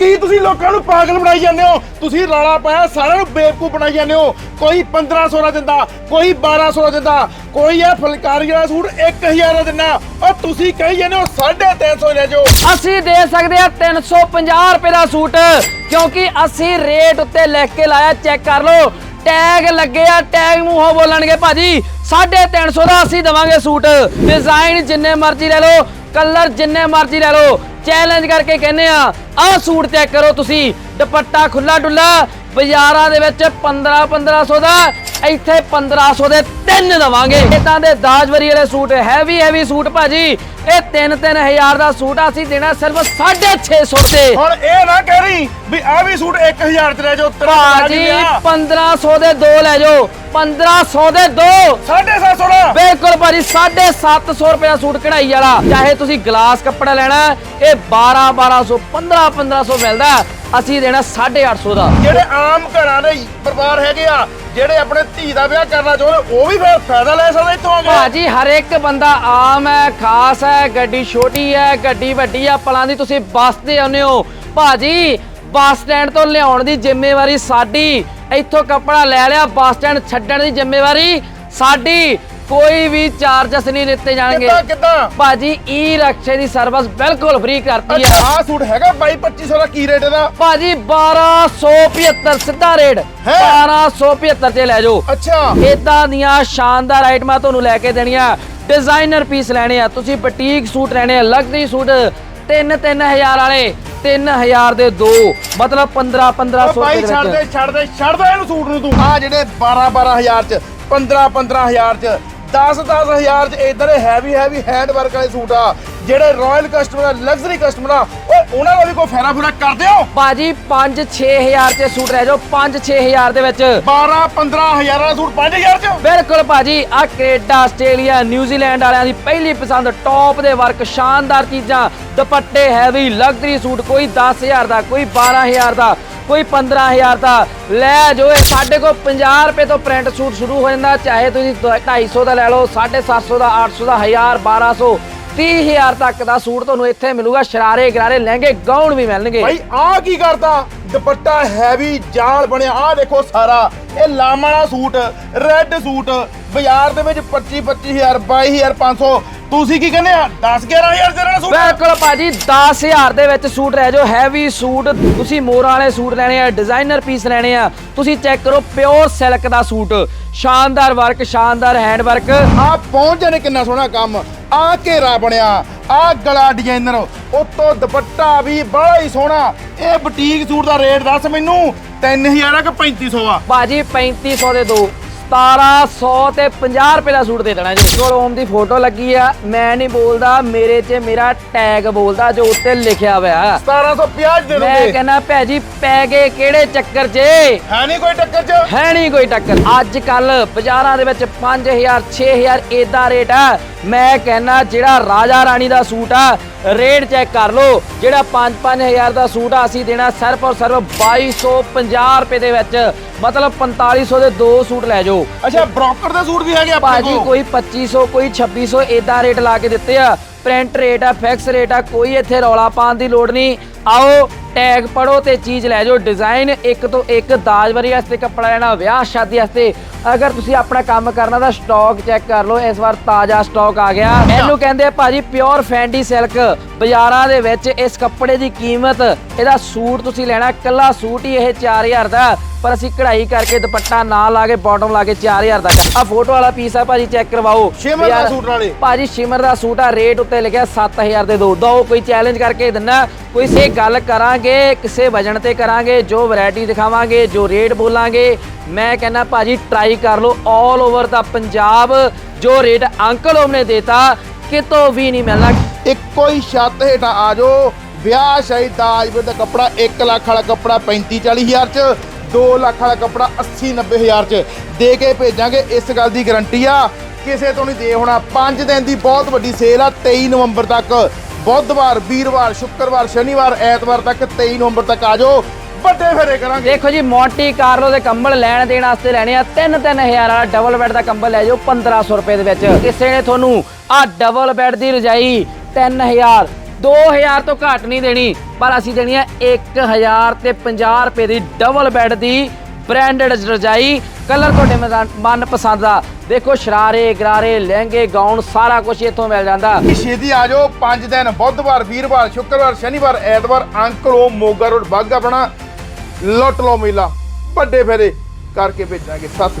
ਕੀ ਤੁਸੀਂ ਲੋਕਾਂ ਨੂੰ ਪਾਗਲ ਬਣਾਈ ਜਾਂਦੇ ਹੋ? ਤੁਸੀਂ ਰੌਲਾ ਪਾਇਆ, ਸਾਰਿਆਂ ਨੂੰ ਬੇਵਕੂਫ ਬਣਾਈ ਜਾਂਦੇ ਹੋ। ਕੋਈ 1500 ਦਾ ਦਿੰਦਾ, ਕੋਈ 1200 ਦਾ ਦਿੰਦਾ, ਕੋਈ ਇਹ ਫੁਲਕਾਰੀ ਵਾਲਾ ਸੂਟ 1000 ਦਾ ਦਿੰਦਾ। ਉਹ ਤੁਸੀਂ ਕਹੀ ਜਾਂਦੇ ਹੋ 350 ਲੈ ਜਾਓ। ਅਸੀਂ ਦੇ ਸਕਦੇ ਆ 350 ਰੁਪਏ ਦਾ ਸੂਟ, ਕਿਉਂਕਿ ਅਸੀਂ ਰੇਟ ਉੱਤੇ ਲਿਖ ਕੇ ਲਾਇਆ, ਚੈੱਕ ਕਰ ਲਓ। ਟੈਗ ਲੱਗੇ ਆ, ਟੈਗ ਮੂੰਹੋਂ ਬੋਲਣਗੇ ਭਾਜੀ। 350 ਦਾ ਅਸੀਂ ਦਵਾਂਗੇ ਸੂਟ। ਡਿਜ਼ਾਈਨ ਜਿੰਨੇ ਮਰਜ਼ੀ ਲੈ ਲਓ, ਕਲਰ ਜਿੰਨੇ ਮਰਜ਼ੀ ਲੈ ਲਓ। ਚੈਲੰਜ ਕਰਕੇ ਕਹਿੰਨੇ ਆ ਆਹ ਸੂਟ ਚੈੱਕ ਕਰੋ ਤੁਸੀਂ ਦੁਪੱਟਾ ਖੁੱਲਾ ਡੁੱਲਾ ਬਾਜ਼ਾਰਾਂ ਦੇ ਵਿੱਚ 15 1500 ਦਾ ਇੱਥੇ 1500 ਦੇ ਤਿੰਨ ਦਵਾਂਗੇ। ਇਦਾਂ ਦੇ ਦਾਜਵਰੀ ਵਾਲੇ ਸੂਟ ਹੈਵੀ ਹੈਵੀ ਸੂਟ ਭਾਜੀ ਇਹ 3 3000 ਦਾ ਸੂਟ ਆ, ਅਸੀਂ ਦੇਣਾ ਸਿਰਫ 650 ਦੇ ਹੁਣ ਇਹ ਨਾ ਕਹਿ ਰਹੀ ਵੀ ਆ ਵੀ ਸੂਟ 1000 ਤੇ ਲੈ ਜਾਓ ਭਾਜੀ 1500 ਦੇ ਦੋ ਲੈ ਜਾਓ। 1500 ਦੇ ਦੋ। 750 ਦਾ। ਬਿਲਕੁਲ ਭਾਜੀ 750 ਰੁਪਏ ਸੂਟ ਕਢਾਈ ਵਾਲਾ। ਚਾਹੇ ਤੁਸੀਂ ਗਲਾਸ ਕੱਪੜਾ ਲੈਣਾ ਇਹ 12 1200 15 1500 ਮਿਲਦਾ ਅਸੀਂ ਦੇਣਾ 850 ਦਾ। ਜਿਹੜੇ ਆਮ ਘਰਾਂ ਦੇ ਪਰਿਵਾਰ ਹੈਗੇ ਆ ਜਿਹੜੇ ਆਪਣੇ ਧੀ ਦਾ ਵਿਆਹ ਕਰਨਾ ਚਾਹੁੰਦੇ ਉਹ ਵੀ ਫਿਰ ਫਾਇਦਾ ਲੈ ਸਕਦੇ ਇੱਥੋਂ ਆ ਕੇ। ਭਾਜੀ ਹਰ ਇੱਕ ਬੰਦਾ ਆਮ ਹੈ ਖਾਸ ਹੈ ਗੱਡੀ ਛੋਟੀ ਹੈ ਗੱਡੀ ਵੱਡੀ ਆ ਪਲਾਂ ਦੀ ਤੁਸੀਂ ਬੱਸ ਤੇ ਆਉਂਦੇ ਹੋ। ਭਾਜੀ ਬੱਸ ਸਟੈਂਡ ਤੋਂ ਲਿਆਉਣ ਦੀ ਜ਼ਿੰਮੇਵਾਰੀ ਸਾਡੀ। ਇੱਥੋਂ ਕੱਪੜਾ ਲੈ ਲਿਆ ਬੱਸ ਸਟੈਂਡ ਛੱਡਣ ਦੀ ਜ਼ਿੰਮੇਵਾਰੀ ਸਾਡੀ। ਕੋਈ ਵੀ ਚਾਰਜਸ ਨਹੀਂ ਲਿੱਤੇ ਜਾਣਗੇ। ਕਿੱਦਾਂ ਕਿੱਦਾਂ? ਭਾਜੀ ਈ ਰਕਸ਼ੇ ਦੀ ਸਰਵਿਸ ਬਿਲਕੁਲ ਫ੍ਰੀ ਕਰਤੀ ਹੈ। ਆਹ ਸੂਟ ਹੈਗਾ 22 2500 ਦਾ ਕੀ ਰੇਟ ਇਹਦਾ? ਭਾਜੀ 1275 ਸਿੱਧਾ ਰੇਟ ਹੈਂ? 1275 ਤੇ ਲੈ ਜਾਓ। ਅੱਛਾ। ਇਦਾਂ ਦੀਆਂ ਸ਼ਾਨਦਾਰ ਆਈਟਮਾਂ ਤੁਹਾਨੂੰ ਲੈ ਕੇ ਦੇਣੀਆਂ। ਡਿਜ਼ਾਈਨਰ ਪੀਸ ਲੈਣੇ ਆ। ਤੁਸੀਂ ਬੁਟੀਕ ਸੂਟ ਲੈਣੇ ਆ ਲਗਜ਼ਰੀ ਸੂਟ 3 3000 ਵਾਲੇ। 3000 ਦੇ ਦੋ ਮਤਲਬ 15 ਉਹ 1500 ਭਾਈ ਰੁਪਏ ਛੱਡ ਦੇ ਛੱਡ ਦੇ ਛੱਡ ਦੇ ਇਹਨੂੰ ਸੂਟ ਨੂੰ ਤੂੰ। ਆ ਜਿਹੜੇ 12 12000 ਚ 15 15000 ਚ 10 10000 ਚ ਦੇ ਹੈਵੀ ਹੈਵੀ ਹੈਂਡ ਵਰਕ ਵਾਲੇ ਸੂਟ ਆ। ਜਿਹੜੇ ਰਾਇਲ ਕਸਟਮਰ ਆ ਲਗਜ਼ਰੀ ਕਸਟਮਰ ਆ ਓਏ ਉਹਨਾਂ ਦਾ ਵੀ ਕੋਈ ਫੈਰਾ ਫੁਰਾ ਕਰਦੇ ਹੋ ਬਾਜੀ 5 6000 ਚ ਸੂਟ ਲੈ ਜਾਓ 5 6000 ਦੇ ਵਿੱਚ। 12 15000 ਵਾਲਾ ਸੂਟ 5000 ਚ। ਬਿਲਕੁਲ ਭਾਜੀ ਆ ਕੈਨੇਡਾ ਆਸਟ੍ਰੇਲੀਆ ਨਿਊਜ਼ੀਲੈਂਡ ਵਾਲਿਆਂ ਦੀ ਪਹਿਲੀ ਪਸੰਦ ਟੌਪ ਦੇ ਵਰਕ ਸ਼ਾਨਦਾਰ ਚੀਜ਼ਾਂ। ਦੁਪੱਟੇ ਹੈਵੀ ਲਗਜ਼ਰੀ ਸੂਟ ਕੋਈ 10000 ਦਾ ਕੋਈ 12000 ਦਾ ਕੋਈ 15000 ਦਾ। ਲੈ ਜੋ ਇਹ ਸਾਡੇ ਕੋਲ 50 ਰੁਪਏ ਤੋਂ ਪ੍ਰਿੰਟ ਸੂਟ ਸ਼ੁਰੂ ਹੋ ਜਾਂਦਾ ਚਾਹੇ ਤੁਸੀਂ 250 ਦਾ ਲੈ ਲਓ 750 ਦਾ 800 ਦਾ 1000 1200 30000 ਤੱਕ ਦਾ ਸੂਟ ਤੁਹਾਨੂੰ ਇੱਥੇ ਮਿਲੂਗਾ, ਸ਼ਰਾਰੇ ਗਰਾਰੇ, ਲਹਿੰਗੇ ਗਾਉਣ ਵੀ ਮਿਲਣਗੇ। ਭਾਈ ਆ ਕੀ ਕਰਦਾ ਦੁਪੱਟਾ ਹੈਵੀ ਜਾਲ ਬਣਿਆ ਆ ਦੇਖੋ ਸਾਰਾ। ਇਹ ਲਾਮਾ ਵਾਲਾ ਸੂਟ ਰੈੱਡ ਸੂਟ ਬਾਜ਼ਾਰ ਦੇ ਵਿੱਚ 25 25000 22500 ਤੁਸੀਂ ਕੀ ਕਹਿੰਦੇ ਆ? 10 11000 ਦੇ ਨਾਲ ਸੂਟ? ਬਿਲਕੁਲ ਭਾਜੀ 10000 ਦੇ ਵਿੱਚ ਸੂਟ ਰਹਿ ਜਾਓ ਹੈਵੀ ਸੂਟ। ਤੁਸੀਂ ਮੋਰਾਂ ਵਾਲੇ ਸੂਟ ਲੈਣੇ ਆ ਡਿਜ਼ਾਈਨਰ ਪੀਸ ਲੈਣੇ ਆ। ਤੁਸੀਂ ਚੈੱਕ ਕਰੋ ਪਿਓਰ ਸਿਲਕ ਦਾ ਸੂਟ। ਸ਼ਾਨਦਾਰ ਵਰਕ ਸ਼ਾਨਦਾਰ ਹੈਂਡ ਵਰਕ ਆ ਪਹੁੰਚ ਜਾਣੇ ਕਿੰਨਾ ਸੋਹਣਾ ਕੰਮ। ਆ ਘੇਰਾ ਬਣਿਆ ਆ ਗਲਾ ਡਿਜ਼ਾਈਨਰ ਉਤੋਂ ਦੁਪੱਟਾ ਵੀ ਬੜਾ ਹੀ ਸੋਹਣਾ। ਇਹ ਬੁਟੀਕ ਸੂਟ ਦਾ ਰੇਟ ਦੱਸ ਮੈਨੂੰ। 3000 ਆ ਕਿ 3500 ਆ? ਭਾਜੀ 3500 ਦੇ ਦੋ। 1700 ਤੇ 50 ਰੁਪਏ ਦਾ ਸੂਟ ਦੇ ਦੇਣਾ ਜੀ। ਕੋਲ ਓਮ ਦੀ ਫੋਟੋ ਲੱਗੀ ਆ। ਮੈਂ ਨਹੀਂ ਬੋਲਦਾ ਮੇਰੇ 'ਚ ਮੇਰਾ ਟੈਗ ਬੋਲਦਾ ਜੋ ਉੱਤੇ ਲਿਖਿਆ ਹੋਇਆ। 1750 ਦੇ ਮੈਂ ਦੋਗੇ। ਕਹਿੰਦਾ ਭੈਜੀ ਪੈ ਗਏ ਕਿਹੜੇ ਚੱਕਰ 'ਚ? ਹੈ ਨਹੀਂ ਕੋਈ ਟੱਕਰ ਚ। ਹੈ ਨਹੀਂ ਕੋਈ ਟੱਕਰ ਅੱਜ ਕੱਲ ਬਾਜ਼ਾਰਾਂ ਦੇ ਵਿੱਚ 5000 6000 ਏਦਾ ਰੇਟ ਆ। ਮੈਂ ਕਹਿੰਨਾ ਜਿਹੜਾ ਰਾਜਾ ਰਾਣੀ ਦਾ ਸੂਟ ਆ ਰੇਟ ਚੈੱਕ ਕਰ ਲਓ। ਜਿਹੜਾ 5-5000 ਦਾ ਸੂਟ ਆ ਅਸੀਂ ਦੇਣਾ ਸਿਰਫ ਔਰ ਸਿਰਫ 2250 ਰੁਪਏ ਦੇ ਵਿੱਚ। ਮਤਲਬ 4500 ਦੇ ਦੋ ਸੂਟ ਲੈ ਜਾਓ। ਅੱਛਾ ਬ੍ਰੋਕਰ ਦੇ ਸੂਟ ਵੀ ਹੈਗੇ ਆਪਣੇ ਭਾਜੀ ਕੋਲ? ਕੋਈ 2500 ਕੋਈ 2600 ਏਦਾਂ ਰੇਟ ਲਾ ਕੇ ਦਿੱਤੇ ਆ। ਪ੍ਰਿੰਟ ਰੇਟ ਆ ਫਿਕਸ ਰੇਟ ਆ ਕੋਈ ਇੱਥੇ ਰੌਲਾ ਪਾਉਣ ਦੀ ਲੋੜ ਨਹੀਂ। ਆਓ ਟੈਗ ਪੜੋ ਤੇ ਚੀਜ਼ ਲੈ ਜਾਓ। ਡਿਜ਼ਾਈਨ ਇੱਕ ਤੋਂ ਇੱਕ ਦਾਜਵਰੀ ਵਾਸਤੇ ਕੱਪੜਾ ਲੈਣਾ ਵਿਆਹ ਸ਼ਾਦੀ ਵਾਸਤੇ। ਅਗਰ ਤੁਸੀਂ ਆਪਣਾ ਕੰਮ ਕਰਨਾ ਤਾਂ ਸਟਾਕ ਚੈੱਕ ਕਰ ਲਓ। ਇਸ ਵਾਰ ਤਾਜ਼ਾ ਸਟਾਕ ਆ ਗਿਆ। ਇਹਨੂੰ ਕਹਿੰਦੇ ਆ ਭਾਜੀ ਪਿਓਰ ਫੈਂਡੀ ਸਿਲਕ ਬਾਜ਼ਾਰਾਂ ਦੇ ਵਿੱਚ ਇਸ ਕੱਪੜੇ ਦੀ ਕੀਮਤ ਇਹਦਾ ਸੂਟ ਤੁਸੀਂ ਲੈਣਾ ਕੱਲਾ ਸੂਟ ਹੀ ਇਹ 4000 ਦਾ। ਪਰ ਅਸੀਂ ਕਢਾਈ ਕਰਕੇ ਦੁਪੱਟਾ ਨਾ ਲਾ ਕੇ ਬਾਟਮ ਲਾ ਕੇ 4000 ਤੱਕ। ਆ ਫੋਟੋ ਵਾਲਾ ਪੀਸ ਆ ਭਾਜੀ ਚੈੱਕ ਕਰਵਾਓ। ਸ਼ਿਮਰ ਦਾ ਸੂਟ ਨਾਲੇ। ਭਾਜੀ ਸ਼ਿਮਰ ਦਾ ਸੂਟ ਆ ਰੇਟ ਉੱਤੇ ਲਿਖਿਆ 7000 ਦੇ ਦੋ। ਦੋ ਕੋਈ ਚੈਲੰਜ ਕਰਕੇ ਦਿੰਨਾ। ਕੋਈ ਸੇ ਗੱਲ ਕਰਾਂਗੇ ਕਿਸੇ ਵਜਣ ਤੇ ਕਰਾਂਗੇ ਜੋ ਵੈਰਾਈਟੀ ਦਿਖਾਵਾਂਗੇ ਜੋ ਰੇਟ ਬੋਲਾਂਗੇ। ਮੈਂ ਕਹਿੰਦਾ ਭਾਜੀ ਟਰਾਈ ਕਰ ਲਓ। 올 ਓਵਰ ਦਾ ਪੰਜਾਬ ਜੋ ਰੇਟ ਅੰਕਲ ਓਮ ਨੇ ਦੇਤਾ ਕਿਤੋਂ ਵੀ ਨਹੀਂ ਮਿਲਣਾ। ਇੱਕੋ ਹੀ ਛੱਤ ਹੇਠਾਂ ਆ ਜਾਓ। ਵਿਆਹ ਸ਼ਾਹੀ ਦਾਜ ਦਾ ਕੱਪੜਾ 1 ਲੱਖ ਵਾਲਾ ਕੱਪੜਾ 35 40000 ਚ। 2 ਲੱਖ ਵਾਲਾ ਕੱਪੜਾ 80 90000 ਚ ਦੇ ਕੇ ਭੇਜਾਂਗੇ, ਇਸ ਗੱਲ ਦੀ ਗਾਰੰਟੀ ਆ। ਕਿਸੇ ਤੋਂ ਨਹੀਂ ਦੇ ਹੋਣਾ। 5 ਦਿਨ ਦੀ ਬਹੁਤ ਵੱਡੀ ਸੇਲ ਆ 23 ਨਵੰਬਰ ਤੱਕ। ਬੁੱਧਵਾਰ, ਵੀਰਵਾਰ, ਸ਼ੁੱਕਰਵਾਰ, ਸ਼ਨੀਵਾਰ, ਐਤਵਾਰ ਤੱਕ 23 ਨਵੰਬਰ ਤੱਕ ਆ ਜਾਓ। ਵੱਡੇ ਫੇਰੇ ਕਰਾਂਗੇ। ਦੇਖੋ ਜੀ, ਮੌਂਟੀ ਕਾਰਲੋ ਦੇ ਕੰਬਲ ਲੈਣ ਦੇਣ ਵਾਸਤੇ ਲੈਣੇ ਆ। 3-3000 ਵਾਲਾ ਡਬਲ ਬੈੱਡ ਦਾ ਕੰਬਲ ਲੈ ਜਾਓ 1500 ਰੁਪਏ ਦੇ ਵਿੱਚ। ਕਿਸੇ ਨੇ ਤੁਹਾਨੂੰ ਆ ਡਬਲ ਬੈੱਡ ਦੀ ਰਜਾਈ 3000 2000 ਤੋਂ ਘੱਟ ਨਹੀਂ ਦੇਣੀ, ਪਰ ਅਸੀਂ ਦੇਣੀ ਹੈ 1000 ਤੇ 50 ਰੁਪਏ ਦੀ ਡਬਲ ਬੈੱਡ ਦੀ ਬ੍ਰਾਂਡਡ ਰਜਾਈ। ਕਲਰ ਤੁਹਾਡੇ ਮਨ- ਪਸੰਦ ਦਾ ਦੇਖੋ, ਸ਼ਰਾਰੇ, ਗਰਾਰੇ, ਲਹਿੰਗੇ, ਗਾਊਨ, ਸਾਰਾ ਕੁਝ ਇੱਥੋਂ ਮਿਲ ਜਾਂਦਾ। ਕਿ ਛੇਤੀ ਆ ਜਾਓ 5 ਦਿਨ, ਬੁੱਧਵਾਰ, ਵੀਰਵਾਰ, ਸ਼ੁੱਕਰਵਾਰ, ਸ਼ਨੀਵਾਰ, ਐਤਵਾਰ, ਅੰਕਲੋ ਮੋਗਾ ਰੋਡ ਬਾਗਾ ਬਣਾ ਲੁੱਟ ਲੋ ਮੇਲਾ। ਵੱਡੇ ਫੇਰੇ ਕਰਕੇ ਭੇਜਾਂਗੇ। ਸੱਤ